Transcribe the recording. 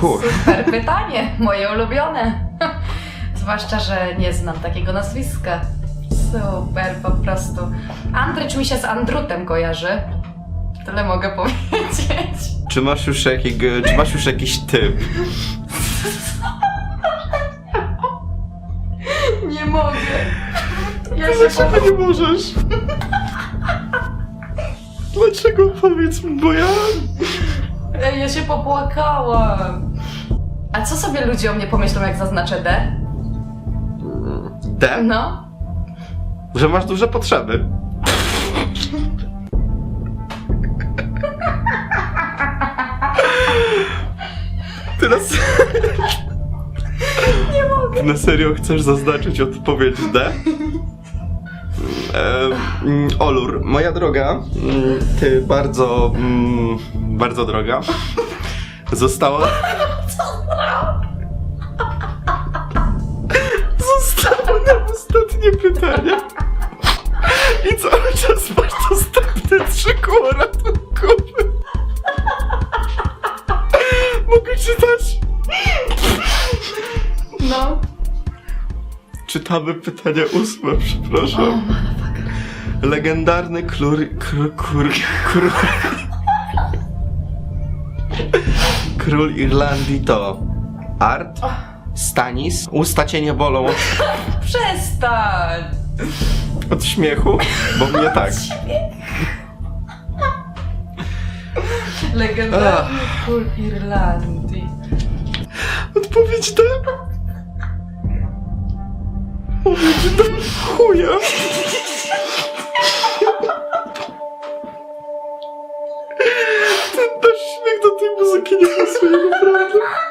Huh. Super pytanie, moje ulubione. Zwłaszcza, że nie znam takiego nazwiska. Super, po prostu. Andrycz mi się z Andrutem kojarzy. Tyle mogę powiedzieć. Czy masz już, jakiego, czy masz już jakiś typ? Nie mogę. Ja się Dlaczego nie możesz? Dlaczego? Powiedz mi, bo ja... Ja się popłakałam. A co sobie ludzie o mnie pomyślą, jak zaznaczę D? D? No. Że masz duże potrzeby. Teraz... Nie mogę. Na serio chcesz zaznaczyć odpowiedź D? E, Olur, moja droga, mm, ty bardzo, mm, bardzo droga, została... Zostało nam ostatnie pytanie. I cały czas masz dostępne trzy koła ratunkowe. Mogę czytać? No. Czytamy pytanie ósme, przepraszam. Legendarny klur... Kr, kur, król... Król Irlandii to Art, Stanis, usta cię nie bolą od, Przestań. od śmiechu, bo mnie tak. Legendarny król Irlandii. Odpowiedź D. Odpowiedź D. Chuja. não Nossa, que lindo, Fernando.